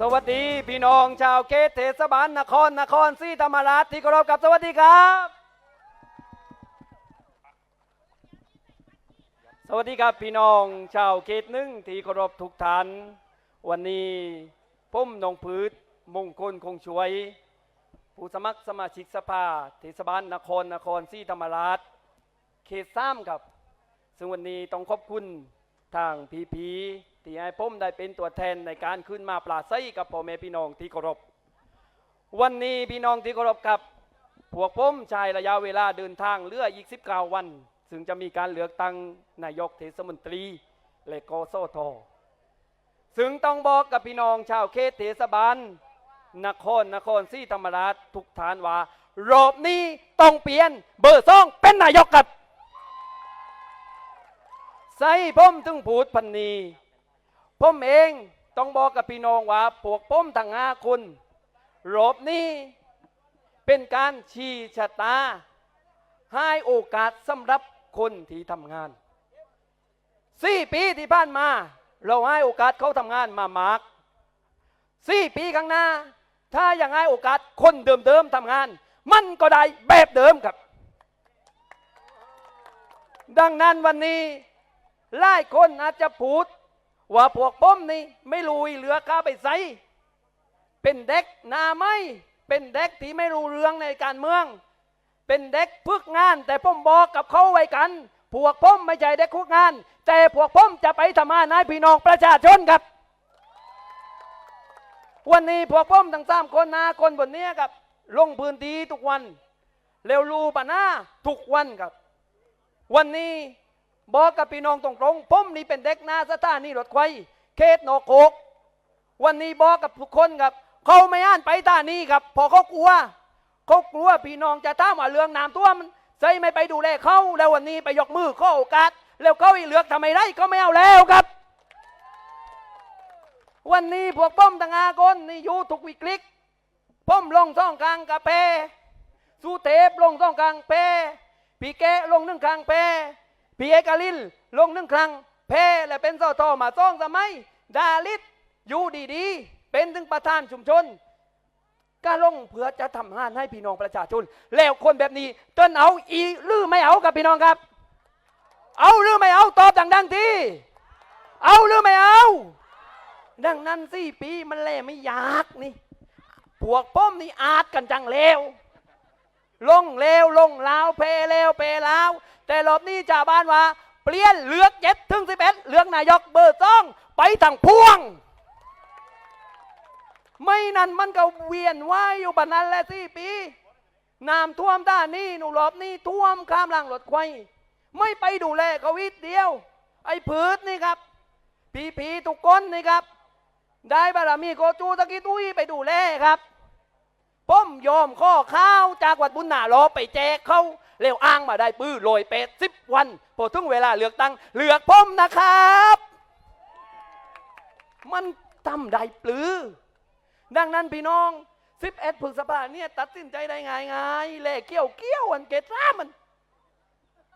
สวัสดีพี่น้องชาวเขตเทศบาลนครนครศรีธรรมราชที่เคารพกับสวัสดีครับ สวัสดีครับพี่น้องชาวเขตหนึ่งที่เคารพทุกท่านวันนี้ผมนองพืชมงคลคงช่วย ผู้สมัครสมาชิกสภาเทศบาลนครนครศรีธรรมราชเขตสามครับ ซึ่งวันนี้ต้องขอบคุณ ทางพีพีที่ให้ผมได้เป็นตัวแทนในการขึ้นมาปราศัยกับพ่อแม่พี่น้องที่เคารพ วันนี้พี่น้องที่เคารพครับ พวกผมใช้ระยะเวลาเดินทางเลืออีก19วัน ซึ่งจะมีการเลือกตั้งนายกเทศมนตรีและกสทซึ่งต้องบอกกับพี่น้องชาวเขตเทศบาลนครนครศรีธรรมราชทุกฐานว่า รอบนี้ต้องเปลี่ยนเบอร์ซองเป็นนายกครับ ใส่ผมถึงพูดพันนีผมเองต้องบอกกับพี่น้องว่าพวกผมทั้งห้าคนรอบนี้เป็นการชี้ชะตา ให้โอกาสสำหรับคนที่ทำงานสี่ปีที่ผ่านมา เราให้โอกาสเขาทำงานมามากสี่ปีข้างหน้า ถ้ายังให้โอกาสคนเดิมๆทำงาน มันก็ได้แบบเดิมครับ ดังนั้นวันนี้ หลายคนอาจจะพูด ว่าพวกป้อมนี่ไม่ลุยเหลือข้าไปใส่เป็นเด็กนาไม่เป็นเด็กที่ไม่รู้เรื่องในการเมือง เป็นเด็กพึกงาน แต่ผมบอกกับเขาไว้กัน พวกผมไม่ใช่เด็กพึกงาน แต่พวกผมจะไปทำงานให้พี่น้องประชาชนครับ วันนี้พวกผมทั้งสามคนนาคนบนเนี้ยครับ ลงพื้นที่ทุกวัน เร็วรูปะหน้าทุกวันครับ วันนี้ บอกกับพี่น้องตรงๆผมนี่เป็นเด็กหน้าสถานีรถไฟเขตหนองโคกวันนี้บอกกับทุกคนครับเขาไม่อ่านไปท่านี้ครับเพอเขากลัวเขากลัวพี่น้องจะท่ามว่าเรื่องน้ำท่วมใส่ไม่ไปดูแลเขาแล้ววันนี้ไปยกมือข้อโอกาส แล้วเขาอีเหลือกทำไมได้ก็ไม่เอาแล้วครับ วันนี้พวกป้อมต่างอาคนนี่อยู่ทุกวิกฤตป้อมลงซ่องกลางกาแฟสูเทปลงซ่องกลางแพพี่แกลงหนึ่งกลางแพ พีเอกลินลงหนึ่งครั้งแพและเป็นสอทอมาซ่องสมัยดาลิตอยู่ดีๆ เป็นถึงประธานชุมชนก็ลงเพื่อจะทำงานให้พี่น้องประชาชน แล้วคนแบบนี้เต้นเอาอีหรือไม่เอากับพี่น้องครับ เอาหรือไม่เอาตอบดังๆทีเอาหรือไม่เอา ดังนั้นสี่ปีมันแล่ไม่ยากนี่พวกป้อมนี่อาจกันจังเลวลงเลวลงลาวเพเลวเพลาว แต่รอบนี้ชาบ้านว่า เปลี่ยนเลือกเจ็ดถึงสิบเอ็ดเลือกนายกเบอร์สองไปทางพ่วง ไม่นั้นมันก็เวียนว่ายอยู่บันนั้นแหละสี่ปีน้ำท่วมด้านนี้หนูรอบนี้ท่วมข้ามรางรถไฟไม่ไปดูแลเขาวิดเดียว ไอ้พืชนี่ครับผีผีทุกคนนี่ครับ ได้บารมีโกจูตะกี้ตุ้ยไปดูแลครับป้มยอมข้อข้าวจากวัดบุญนาโลไปแจกเขา เร็วอ้างมาได้ปื้อโรยเป็ดสิบวันพอถึงเวลาเลือกตั้งเลือกป้มนะครับ มันทำได้ปลือ ดังนั้นพี่น้องสิบเอ็ดพฤษภาเนี่ยตัดสินใจได้ง่ายง่ายเล่เกี้ยวเกี้ยวอันเกตรามัน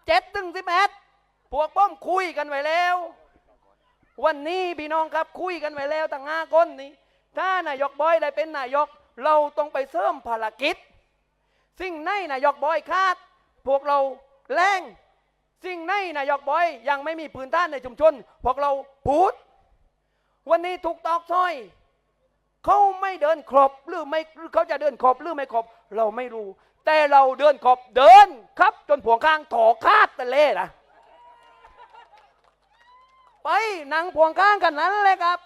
เจ็ดถึงสิบเอ็ดพวกป้อมคุยกันไว้แล้ว วันนี้พี่น้องครับคุยกันไว้แล้วตั้งห้าคนนี้ถ้านายกบอยได้เป็นนายก เราต้องไปเสริมภารกิจ สิ่งในนายกบอยคาด พวกเราแรงสิ่งในนายกบอยยังไม่มีพื้นท่านในชุมชน พวกเราพูด วันนี้ถูกตอกซอยเขาไม่เดินครบหรือไม่หรือเขาจะเดินครบหรือไม่ครบเราไม่รู้ แต่เราเดินครบเดินครับ จนผวงข้างถอคาดตะเล่นะไปหนังพวงข้างกันนั้นเลยครับ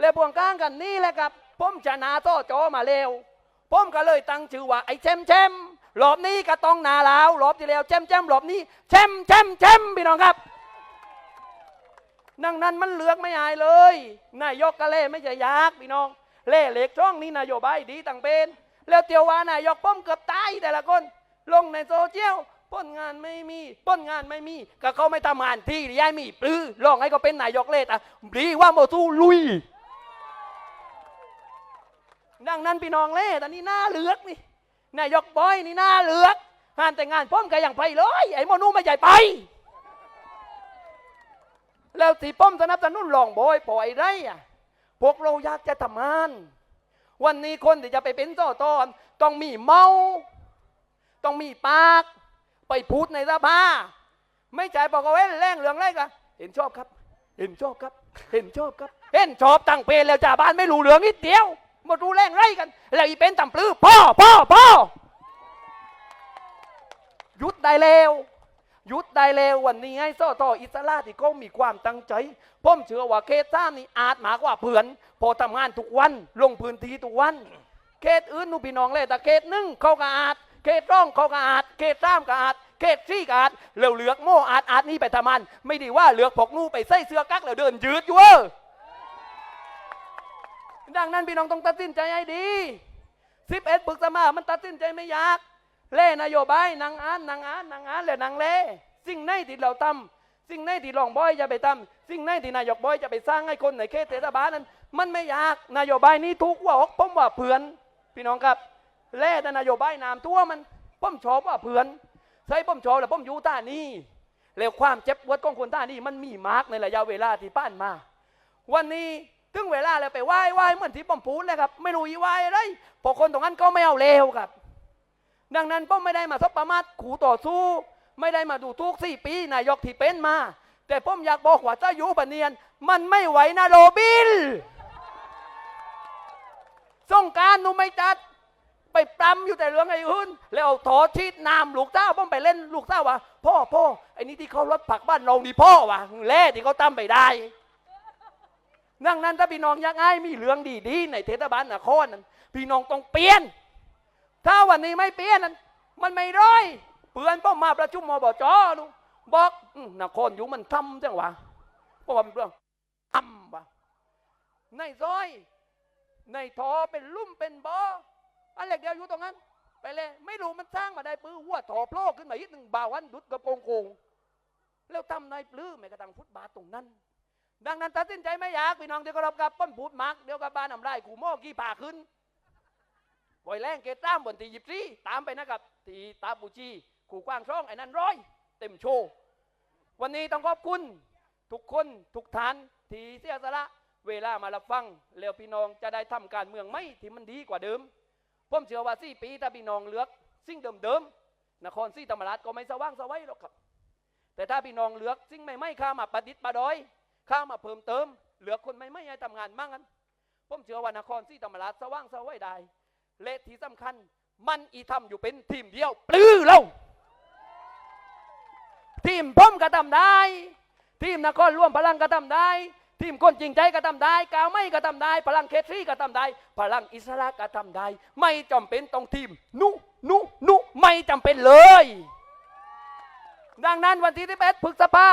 เลยพวงข้างกันนี่แหละครับผมชนะโต้โจมาเร็วผมก็เลยตั้งชื่อว่าไอ้แชมแชม รอบนี้ก็ต้องนาลาวรอบที่แล้วแชมแชมรอบนี้แชมแชมแชมพี่น้องครับดังนั้นมันเลือกไม่อายเลยนายกก็เล่ไม่ใช่ยากพี่น้อง เล่เหล็กช่องนี้นโยบายดีต่างเป็นแล้วเตียววานายกป้อมเกือบตายแต่ละคน ลงในโซเชียลป้นงานไม่มีป้นงานไม่มี ก็เขาไม่ทำงานที่ย้ายมีปลื้อลองให้เขาเป็นนายกเล่อะดีว่าโมสู้ลุยดังนั้นพี่น้องเล่ตอนนี้หน้าเลือกนี่ นายกบอยนี่หน้าเหลือกห้ามแต่งงานพ่อมก็ยังไปเลย ไอ้โมนูไม่ใหญ่ไป แล้วที่ป้อมสนับสนุนรองบอยปล่อยไรอะพวกเราอยากจะทำงาน วันนี้คนที่จะไปเป็นต่อตอนต้องมีเมา ต้องมีปาก ไปพูดในสภาไม่ใจบอกเอาไว้แรงเหลืองไรกันเห็นชอบครับ เห็นชอบครับ เห็นชอบครับ เห็นชอบตั้งเพลนแล้วจ่าบ้านไม่รู้เหลืองนิดเดียว มาดูแรงไรกัน แล้วอีเป็นต่ำปลื้อพ่อพ่อพ่อยุดได้แล้วยุดได้แล้ววันนี้ให้ซ่อต่ออิสระที่เขามีความตั้งใจผมเชื่อว่าเคสซ้ำนี่อาจมากกว่าเพื่อนพอทำงานทุกวันลงพื้นที่ทุกวันเขตอื่นนูพี่น้องเลยแต่เขตหนึ่งเขาก็อาจเขตร่องเขาก็อาจเขตสามก็อาจเขตสี่ก็อาจแล้วเหลือกโม่อาจอาจนี่ไปทำมัน ไม่ดีว่าเหลือกพกนู่ไปใส่เสื้อกั๊กแล้วเดินยืดอยู่เว้อ ดังนั้นพี่น้องต้องตัดสินใจให้ดีสิบเอ็ดปึกษามา มันตัดสินใจไม่ยาก เล่นโยบายนางอานนางอานนางอานแล้วนางเล่สิ่งไหนที่เราทำสิ่งไหนที่รองบอยจะไปทำสิ่งไหนที่นายกบอยจะไปสร้างให้คนในเขตเทศบาลนั้น มันไม่ยากนโยบายนี้ทุกว่าอกผมว่าเพื่อน พี่น้องครับเล่แต่นโยบายน้ำทั่วมันผมชอบว่าเพื่อนใช่ผมชอบแล้วผมอยู่ท่านี้แล้วความเจ็บปวดของคนท่านี้มันมีมากในระยะเวลาที่ผ่านมา วันนี้ ถึงเวลาแล้วไปไหว้ไหว้เหมือนที่ผมพูดเลยครับ ไม่รู้อีไหว้อะไรเพอคนตรงนั้นก็ไม่เอาเลวครับ ดังนั้นผมไม่ได้มาทบประมาทขู่ต่อสู้ ไม่ได้มาดูทุกสี่ปีนายกที่เป็นมา แต่ผมอยากบอกว่าเจ้าอยู่ปะเนียน มันไม่ไหวนะโรบินส่งการหนูไม่จัด ไปปรำอยู่แต่เรื่องไอ้อื่นแล้วเอาถอชีดน้ำลูกเต้าผมไปเล่นลูกเต้าว่าพ่อพ่อไอ้นี่ที่เขารถผักบ้านเรานี่พ่อวะแล่ที่เขาตั้มไปได้ ดังนั้นถ้าพี่น้องอยากให้มีเรื่องดีๆในเทศบาลนครนั้นพี่น้องต้องเปลี่ยน ถ้าวันนี้ไม่เปลี่ยนนั้นมันไม่ร้อยเพื่อนป้อมมาประชุมมบจดูบอกนครอยู่มันทำจังหวะเพราะว่ามันเรื่องทำวะในซอย ในทอเป็นลุ่มเป็นบ่ออันเล็กเดียวอยู่ตรงนั้น ไปเลย ไม่รู้มันสร้างมาได้ปื้อหัวถอโผล่ขึ้นมาอีกหนึ่งบาวันดุดกับโกงโกงแล้วทำในปลื้อแม้กระทั่งฟุตบาทตรงนั้น ดังนั้นตัดสินใจไม่อยากพี่น้องที่เคารพครับป้นพูดมักเดี๋ยวกับบ้านอำไรขู่โม่กี่ป่าขึ้นปล่อยแรงเกตตามบนตีหยิบซี่ตามไปนะครับตีตาบูชีขู่กว้างช่องไอ้นั่นร้อย เต็มโชว์วันนี้ต้องขอบคุณทุกคนทุกท่านที่เสียสละเวลามารับฟังแล้วพี่น้องจะได้ทำการเมืองไม่ที่มันดีกว่าเดิมผมเชื่อว่าสี่ปีถ้าพี่น้องเลือกสิ่งเดิมๆนครศรีธรรมราชก็ไม่สว่างสวัยหรอกครับ แต่ถ้าพี่น้องเลือกสิ่งใหม่ๆข้ามาประดิษฐ์ประดอย ข้ามาเพิ่มเติม เหลือคนใหม่ให้ทำงานมั่งกันผมเชื่อว่านครศรีธรรมราชสว่างสวัยได้และที่สำคัญ มันอีทำอยู่เป็นทีมเดียว ปลื้อเราทีมผมก็ทำได้ ทีมนครร่วมพลังก็ทำได้ ทีมคนจริงใจก็ทำได้ กาวไม่ก็ทำได้ พลังเคทรีก็ทำได้ พลังอิสระก็ทำได้ ไม่จำเป็นต้องทีม นุนุนุไม่จำเป็นเลย ดังนั้นวันที่ที่เอ็ดพฤษภา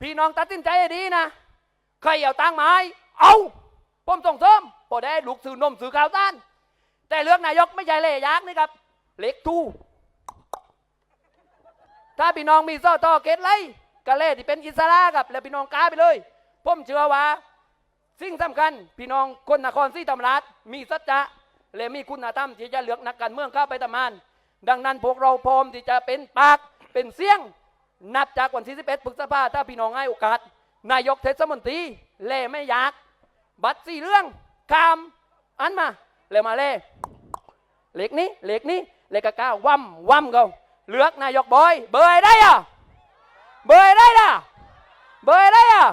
พี่น้องตัดสินใจให้ดีนะใครเอาตังค์มาให้เอาผมส่งเสริมพอได้ลูกสื่อนมสื่อข่าวต้านแต่เลือกนายกไม่ใช่เล่ยักษ์นี่ครับ เล็กทูถ้าพี่น้องมีซ่อต่อเกตไล่กะเล่ที่เป็นอิสระครับ แล้วพี่น้องกาไปเลยผมเชื่อว่า สิ่งสำคัญ พี่น้องคนนครศรีธรรมราชมีสัจจะและมีคุณธรรมที่จะเลือกนักการเมืองเข้าไปทำงาน ดังนั้นพวกเราพร้อมที่จะเป็นปากเป็นเสียง นับจากวันที่11พฤษภาถ้าพี่น้องให้โอกาส นายกเทศมนตรีเล่ไม่อยาก บัตรสี่เรื่องคำอันมาเร็วมาเล่เหล็กนี้เหล็กนี้เหล็กกะก้าว่ำว่ำเขาเลือกนายกบอย เบอร์ได้อะเบอร์ได้อะเบอร์ได้อะ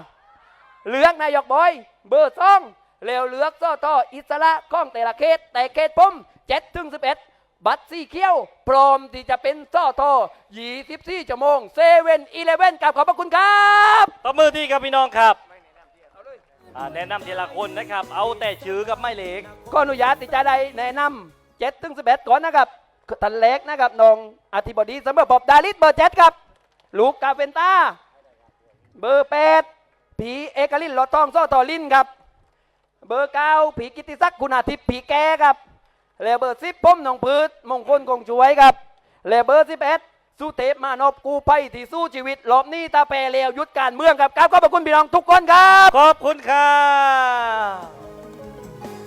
เลือกนายกบอย เบอร์สองเร็วเลือกซ่อต่ออิสระข้องแต่ละเขตแต่เขตผมเจ็ดถึงสิบเอ็ด บัตรสีเขียว พร้อมที่จะเป็นซ่อต่อยี่สิบสี่ชั่วโมงเซเว่นอีเลเว่นกับขอบพระคุณครับตบมือที่ครับพี่น้องครับอ่าแนะนำทีละคนนะครับ เอาแต่ชื่อกับไม่เหล็กขออนุญาตที่จะได้แนะนำเจ็ดถึงสิบเอ็ดก่อนนะครับทันเล็กนะครับน้องอธิบดีสำหรับผมดาริสเบอร์เจ็ดครับ ลูกกาเฟนต้าเบอร์แปดผีเอกลินหลอดทองโซ่ต่อลินครับ เบอร์เก้าผีกิติศักดิ์คุณอาทิตย์ผีแกครับ และเบอร์สิบผมนองพืชมงคลคงช่วยครับและเบอร์สิบเอ็ดสุเทพมานพกูไปที่สู้ชีวิตหลบหนี้ตาแปรเลวยุดการเมืองครับครับขอบพระคุณพี่น้องทุกคนครับ ขอบคุณครับ